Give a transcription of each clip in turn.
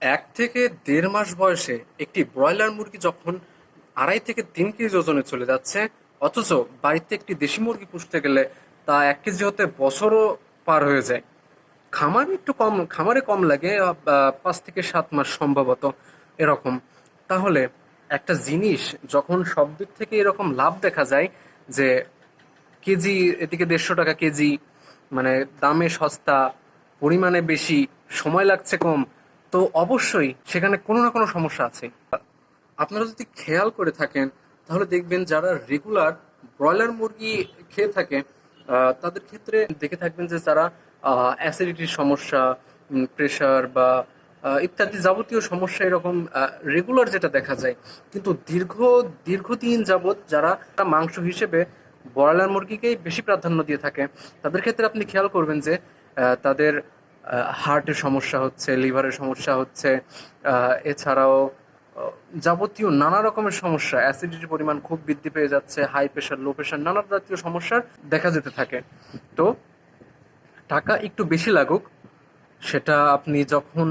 এক থেকে দেড় মাস বয়সে একটি ব্রয়লার মুরগি যখন আড়াই থেকে তিন কেজি ওজনে চলে যাচ্ছে, অথচ বাড়িতে একটি দেশি মুরগি পুষতে গেলে তা এক কেজি হতে বছরও পার হয়ে যায়। খামারে একটু কম, খামারে কম লাগে পাঁচ থেকে সাত মাস সম্ভবত এরকম। তাহলে একটা জিনিস যখন সব দিক থেকে এরকম লাভ দেখা যায় যে কেজি, এদিকে দেড়শো টাকা কেজি মানে দামে সস্তা, পরিমাণে বেশি, সময় লাগছে কম তো অবশ্যই সেখানে কোনো না কোনো সমস্যা আছে। আপনারা যদি খেয়াল করে থাকেন, তাহলে দেখবেন যারা রেগুলার ব্রয়লার মুরগি খেয়ে থাকে তাদের ক্ষেত্রে দেখে থাকবেন যে যারা অ্যাসিডিটির সমস্যা প্রেশার বা ইত্যাদি যাবতীয় সমস্যা এরকম রেগুলার যেটা দেখা যায়। কিন্তু দীর্ঘ, দীর্ঘদিন যাবৎ যারা মাংস হিসেবে ব্রয়লার মুরগিকেই বেশি প্রাধান্য দিয়ে থাকে, তাদের ক্ষেত্রে আপনি খেয়াল করবেন যে তাদের হার্টের সমস্যা হচ্ছে, লিভারের সমস্যা হচ্ছে এছাড়াও যাবতীয় নানা রকমের সমস্যা অ্যাসিডিটির পরিমাণ খুব বৃদ্ধি পেয়ে যাচ্ছে হাই প্রেশার লো প্রেশার নানা জাতীয় সমস্যার দেখা যেতে থাকে। তো, টাকা একটু বেশি লাগুক, সেটা আপনি যখন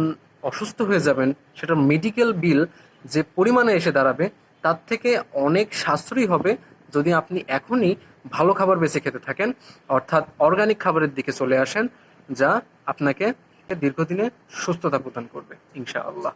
অসুস্থ হয়ে যাবেন, সেটা মেডিকেল বিল যে পরিমাণে এসে দাঁড়াবে, তার থেকে অনেক সাশ্রয়ী হবে যদি আপনি এখনই ভালো খাবার বেছে খেতে থাকেন, অর্থাৎ অর্গানিক খাবারের দিকে চলে আসেন যা আপনাকে দীর্ঘদিনে সুস্থতা প্রদান করবে ইনশাআল্লাহ।